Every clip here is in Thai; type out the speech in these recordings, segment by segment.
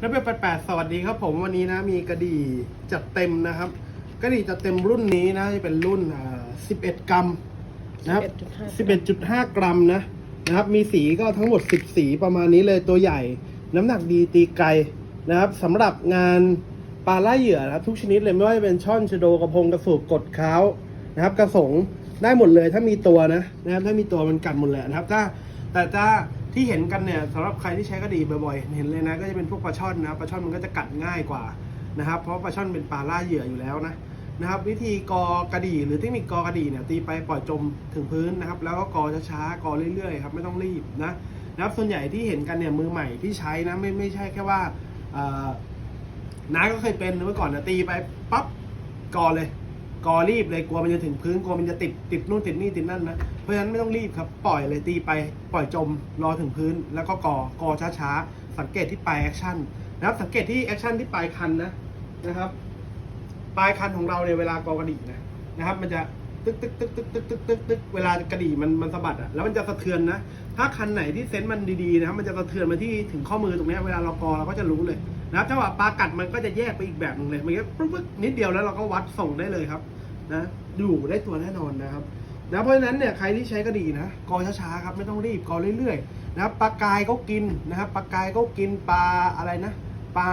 นับเป็นแปดสวัสดีครับผมวันนี้นะมีกระดี่จัดเต็มนะครับ กระดี่จัดเต็มรุ่นนี้นะจะเป็นรุ่นอ่า11กรัมนะครับ11.5กรัมนะนะครับ มีสีก็ทั้งหมด10สีประมาณนี้เลยตัวใหญ่ น้ำหนักดีตีไกลนะครับสำหรับงานปลาล่าเหยื่อนะครับทุกชนิดเลยไม่ว่าจะเป็นช่อนชะโดกระพงกระสูบกดเค้านะครับ กระสงได้หมดเลยถ้ามีตัวนะนะครับถ้ามีตัวมันกัดหมดเลยนะครับถ้าแต่ถ้า ที่เห็นกันเนี่ยสำหรับใครที่ใช้กระดี่บ่อยๆ เห็นเลยนะก็จะเป็นพวกปลาช่อนนะปลาช่อนมันก็จะกัดง่ายกว่านะครับเพราะปลาช่อนเป็นปลาล่าเหยื่ออยู่แล้วนะนะครับวิธีกอกระดี่หรือเทคนิคกอกระดี่เนี่ยตีไปปล่อยจมถึงพื้นนะครับ แล้วก็กอช้าๆกอเรื่อยๆครับไม่ต้องรีบนะนะครับส่วนใหญ่ที่เห็นกันเนี่ยมือใหม่ที่ใช้นะไม่ไม่ใช่แค่ว่าน้าก็เคยเป็นเมื่อก่อนนะตีไปปั๊บกอเลย กอรีบเลยกลัวมันจะถึงพื้นกลัวมันจะติดติดนู่นติดนี่ติดนั่นนะเพราะฉะนั้นไม่ต้องรีบครับปล่อยเลยตีไป ปล่อยจมรอถึงพื้น แล้วก็กอกอช้าๆสังเกตที่ปลายแอคชั่นนะครับสังเกตที่แอคชั่นที่ปลายคันนะนะครับปลายคันของเราเนี่ยเวลากอกระดี่งนะนะครับ มันจะตึกตึกตึกตึกตึกตึกตึกตึกเวลากระดี่งมันมันสะบัดอะแล้วมันจะสะเทือนนะถ้าคันไหนที่เซนส์มันดีๆนะครับมันจะสะเทือนมาที่ถึงข้อมือตรงนี้เวลาเรากอเราก็จะรู้เลย นะครับถ้าว่าปลากัดมันก็จะแยกไปอีกแบบหนึงเลยมันก็ปึ๊บปึ๊บนิดเดียวแล้วเราก็วัดส่งได้เลยครับ นะอยู่ได้ตัวแน่นอนนะครับนะเพราะฉะนั้นเนี่ยใครที่ใช้กระดี่นะกอช้าๆครับไม่ต้องรีบกอเรื่อยๆนะครับปลากายก็กินนะครับปลากายก็กินปลาอะไรนะปลา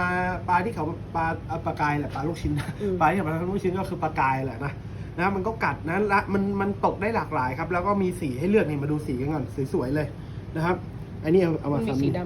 ปลาที่เขาปลาเอ่อปลากายแหละปลาลูกชิ้นนะอืมปลาที่เขาปลาลูกชิ้นก็คือปลากายแหละนะนะมันก็กัดนะละมันมันตกได้หลากหลายครับ แล้วก็มีสีให้เลือกนี่มาดูสีกันก่อนสวยๆเลยนะครับอันนี้เอาเอามัมานมีซ้ำสีด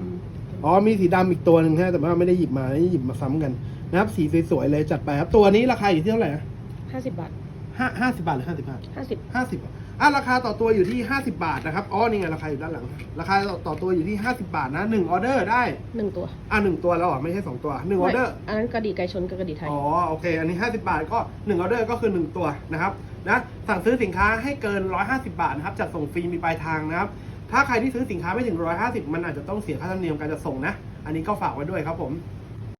อ๋อมีสีดำอีกตัวหนึ่งนะแต่ว่าไม่ได้หยิบมาหยิบมาซ้ำกันนะครับ สีสวยๆเลยจัดไปครับ ตัวนี้ราคาอยู่ที่เท่าไหร่นะำห้าสิบบาทห้าห้าสิบบาทหรือห้าสิบห้าห้าสิบห้าสิบอะราคาต่อตัวอยู่ที่ห้าสิบาทนะครับอ๋อนี่ไงราคาอยู่ด้านหลัง ราคาต่อต่อตัวอยู่ที่ห้าสิบาทนะหนึ่งออเดอร์ได้หนึ่งตัวอะหนึ่งตัวแล้วอะไม่ใช่สองตัวหนึ่งออเดอร์ไม่อันนั้นกระดี่ไก่ชนกับกระดี่ไทยอ๋อโอเค อันนี้50บาทก็1ออเดอร์ก็คือ1ตัวนะครับนะสั่งซื้อสินค้าให้เกิน150บาทนะครับจัดส่งฟรีมีปลายทางนะครับ ถ้าใครที่ซื้อสินค้าไม่ถึง 150 มันอาจจะต้องเสียค่าธรรมเนียมการจัดส่งนะ อันนี้ก็ฝากไว้ด้วยครับผม